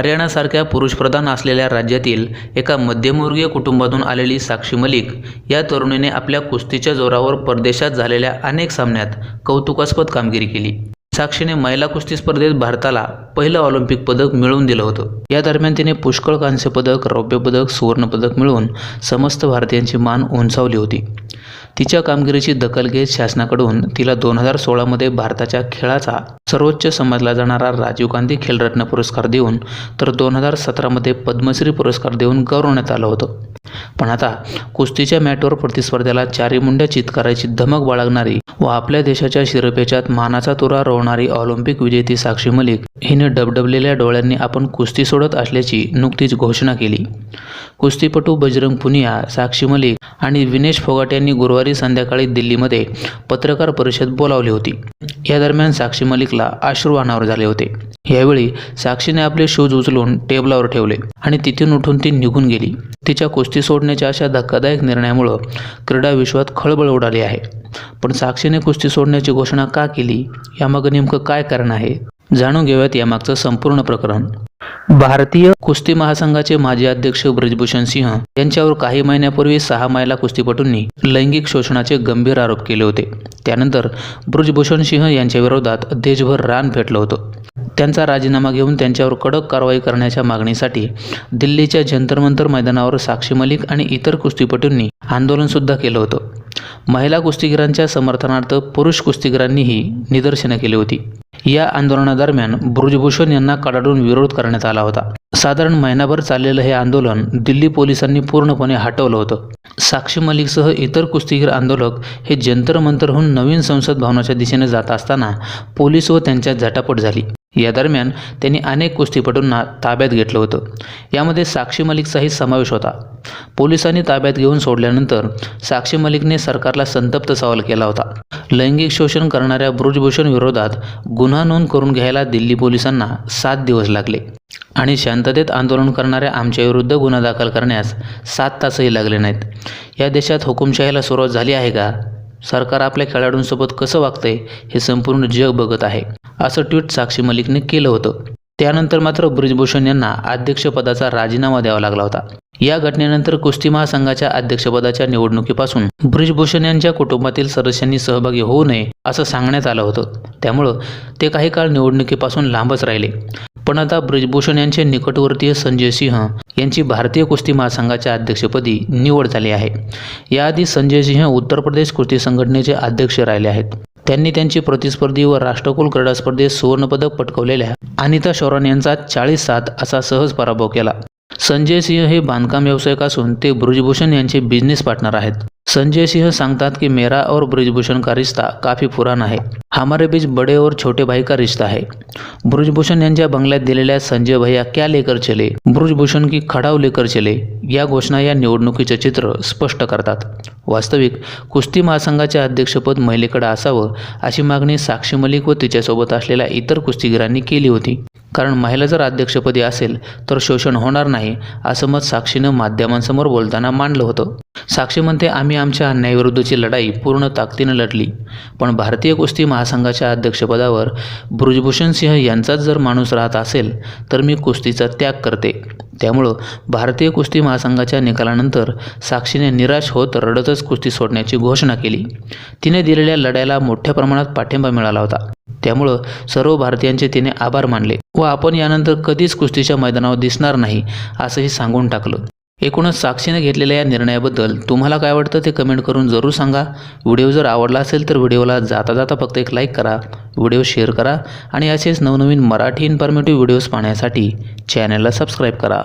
हरियाणासारख्या पुरुषप्रधान असलेल्या राज्यातील एका मध्यमवर्गीय कुटुंबातून आलेली साक्षी मलिक या तरुणीने आपल्या कुस्तीच्या जोरावर परदेशात झालेल्या अनेक सामन्यात कौतुकास्पद कामगिरी केली. साक्षीने महिला कुस्ती स्पर्धेत भारताला पहिलं ऑलिम्पिक पदक मिळवून दिलं होतं. या दरम्यान तिने पुष्कळ कांस्य पदक रौप्य पदक सुवर्णपदक मिळवून समस्त भारतीयांची मान उंचावली होती. तिच्या कामगिरीची दखल घेत शासनाकडून तिला दोन हजार सोळामध्ये भारताच्या खेळाचा सर्वोच्च समजला जाणारा राजीव गांधी खेलरत्न पुरस्कार देऊन तर दोन हजार सतरामध्ये पद्मश्री पुरस्कार देऊन गौरवण्यात आलं होतं. पण आता कुस्तीच्या मॅटवर प्रतिस्पर्ध्याला चारी मुंड्या चित्काराची धमक बाळगणारी व आपल्या देशाच्या शिरपेच्यात मानाचा तुरा रोवणारी ऑलिम्पिक विजेती साक्षी मलिक हिने डबडबलेल्या डोळ्यांनी आपण कुस्ती सोडत असल्याची नुकतीच घोषणा केली. कुस्तीपटू बजरंग पुनिया साक्षी मलिक आणि विनेश फोगाट यांनी गुरुवारी संध्याकाळी दिल्लीमध्ये पत्रकार परिषद बोलावली होती. या दरम्यान साक्षी मलिकला अश्रू अनावर झाले होते. यावेळी साक्षीने आपले शूज उचलून टेबलावर ठेवले आणि तिथून उठून ती निघून गेली. तिच्या कुस्ती सोडण्याच्या अशा धक्कादायक निर्णयामुळं क्रीडा विश्वात खळबळ उडाली आहे. पण साक्षीने कुस्ती सोडण्याची घोषणा का केली? यामागं नेमकं काय कारण आहे? जाणून घेऊयात यामागचं संपूर्ण प्रकरण. भारतीय कुस्ती महासंघाचे माजी अध्यक्ष ब्रजभूषण सिंह यांच्यावर काही महिन्यापूर्वी सहा महिला कुस्तीपटूंनी लैंगिक शोषणाचे गंभीर आरोप केले होते. त्यानंतर ब्रजभूषण सिंह यांच्या विरोधात देशभर रान फेटलं होतं. त्यांचा राजीनामा घेऊन त्यांच्यावर कडक कारवाई करण्याच्या मागणीसाठी दिल्लीच्या जंतरमंतर मैदानावर साक्षी मलिक आणि इतर कुस्तीपटूंनी आंदोलनसुद्धा केलं होतं. महिला कुस्तीगीरांच्या समर्थनार्थ पुरुष कुस्तीगिरांनीही निदर्शनं केली होती. या आंदोलनादरम्यान ब्रुजभूषण यांना कडाडून विरोध करण्यात आला होता. साधारण महिनाभर चाललेलं हे आंदोलन दिल्ली पोलिसांनी पूर्णपणे हटवलं होतं. साक्षी मलिकसह इतर कुस्तीगीर आंदोलक हे जंतर मंतरहून नवीन संसद भवनाच्या दिशेने जात असताना पोलीस व त्यांच्यात झटापट झाली. या दरम्यान त्यांनी अनेक कुस्तीपटूंना ताब्यात घेतलं होतं. यामध्ये साक्षी मलिकचाही समावेश होता. पोलिसांनी ताब्यात घेऊन सोडल्यानंतर साक्षी मलिकने सरकारला संतप्त सवाल केला होता. लैंगिक शोषण करणाऱ्या ब्रुजभूषण विरोधात गुन्हा नोंद करून घ्यायला दिल्ली पोलिसांना सात दिवस लागले आणि शांततेत आंदोलन करणाऱ्या आमच्याविरुद्ध गुन्हा दाखल करण्यास सात तासही लागले नाहीत. या देशात हुकुमशाहीला सुरुवात झाली आहे का? सरकार आपल्या खेळाडूंसोबत कसं वागतंय हे संपूर्ण जग बघत आहे असं ट्विट साक्षी मलिकने केलं होतं. त्यानंतर मात्र ब्रिजभूषण यांना अध्यक्षपदाचा राजीनामा द्यावा लागला होता. या घटनेनंतर कुस्ती महासंघाच्या अध्यक्षपदाच्या निवडणुकीपासून ब्रिजभूषण यांच्या कुटुंबातील सदस्यांनी सहभागी होऊ नये असं सांगण्यात आलं होतं. त्यामुळं ते काही काळ निवडणुकीपासून लांबच राहिले. पण आता ब्रिजभूषण यांचे निकटवर्तीय संजय सिंह यांची भारतीय कुस्ती महासंघाच्या अध्यक्षपदी निवड झाली आहे. याआधी संजय सिंह उत्तर प्रदेश कुस्ती संघटनेचे अध्यक्ष राहिले आहेत. त्यांनी त्यांची प्रतिस्पर्धी व राष्ट्रकुल क्रीडा स्पर्धेत सुवर्णपदक पटकवलेल्या अनिता शौरान यांचा चाळीस सात असा सहज पराभव केला. संजय सिंह हे बांधकाम व्यावसायिक असून ते ब्रिजभूषण यांचे बिझनेस पार्टनर आहेत. संजय सिंह सांगतात की मेरा और ब्रिजभूषण का रिश्ता काफ़ी पुराना है. हमारे बीच बड़े और छोटे भाई का रिश्ता है. ब्रिजभूषण यांच्या बंगल्यात दिलेल्या संजय भैया क्या लेकर चले? ब्रिजभूषण की खडाव लेकर चले? या घोषणा या निवडणुकीचे चित्र स्पष्ट करतात. वास्तविक कुस्ती महासंघाचे अध्यक्षपद महिलेकडे असावं अशी मागणी साक्षी मलिक व तिच्यासोबत असलेल्या इतर कुस्तीगिरांनी केली होती. कारण महिला जर अध्यक्षपदी असेल तर शोषण होणार नाही असं मत साक्षीनं माध्यमांसमोर बोलताना मांडलं होतं. साक्षी म्हणते आम्ही आमच्या अन्यायाविरुद्धची लढाई पूर्ण ताकदीनं लढली. पण भारतीय कुस्ती महासंघाच्या अध्यक्षपदावर ब्रुजभूषण सिंह यांचाच जर माणूस राहत असेल तर मी कुस्तीचा त्याग करते. त्यामुळं भारतीय कुस्ती महासंघाच्या निकालानंतर साक्षीने निराश होत रडतच कुस्ती सोडण्याची घोषणा केली. तिने दिलेल्या लढ्याला मोठ्या प्रमाणात पाठिंबा मिळाला होता. त्यामुळं सर्व भारतीयांचे तिने आभार मानले. व आपण यानंतर कधीच कुस्तीच्या मैदानावर दिसणार नाही असंही सांगून टाकलं. एकूणच साक्षीने घेतलेल्या या निर्णयाबद्दल तुम्हाला काय वाटतं ते कमेंट करून जरूर सांगा. व्हिडिओ जर आवडला असेल तर व्हिडिओला जाता जाता फक्त एक लाईक करा व्हिडिओ शेअर करा आणि असेच नवनवीन मराठी इन्फॉर्मेटिव्ह व्हिडिओज पाहण्यासाठी चॅनलला सबस्क्राईब करा.